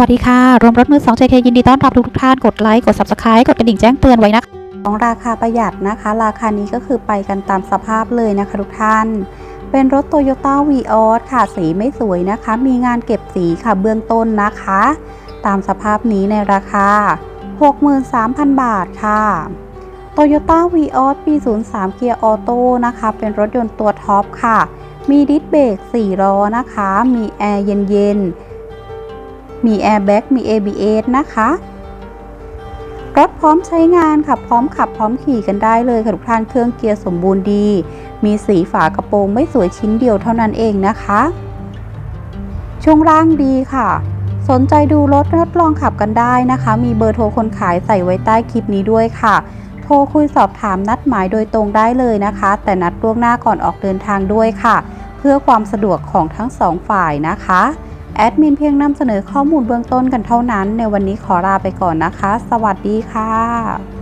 วัสดีค่ะ รวมรถมือ2 JK ยินดีต้อนรับทุกๆท่าน กดไลค์ กด Subscribe กดกระดิ่งแจ้งเตือนไว้นะคะของราคาประหยัดนะคะ ราคานี้ก็คือไปกันตามสภาพเลยนะคะทุกท่าน เป็นรถ Toyota v ีออสค่ะ สีไม่สวยนะคะ มีงานเก็บสีค่ะเบื้องต้นนะคะ ตามสภาพนี้ในราคา 63,000 บาทค่ะ Toyota v ีออสปี 03 เกียร์ออโต้นะคะ เป็นรถยนต์ตัวท็อปค่ะ มีดิสเบรก4ล้อนะคะ มีแอร์เย็นๆ มีแอร์แบ็กมี ABS นะคะ รถพร้อมใช้งานค่ะ พร้อมขับพร้อมขี่กันได้เลยค่ะทุกท่านเครื่องเกียร์สมบูรณ์ดี มีสีฝากระโปรงไม่สวยชิ้นเดียวเท่านั้นเองนะคะ ช่วงล่างดีค่ะสนใจดูรถทดลองขับกันได้นะคะ มีเบอร์โทรคนขายใส่ไว้ใต้คลิปนี้ด้วยค่ะ โทรคุยสอบถามนัดหมายโดยตรงได้เลยนะคะ แต่นัดล่วงหน้าก่อนออกเดินทางด้วยค่ะ เพื่อความสะดวกของทั้งสองฝ่ายนะคะ แอดมินเพียงนำเสนอข้อมูลเบื้องต้นกันเท่านั้น ในวันนี้ขอลาไปก่อนนะคะ สวัสดีค่ะ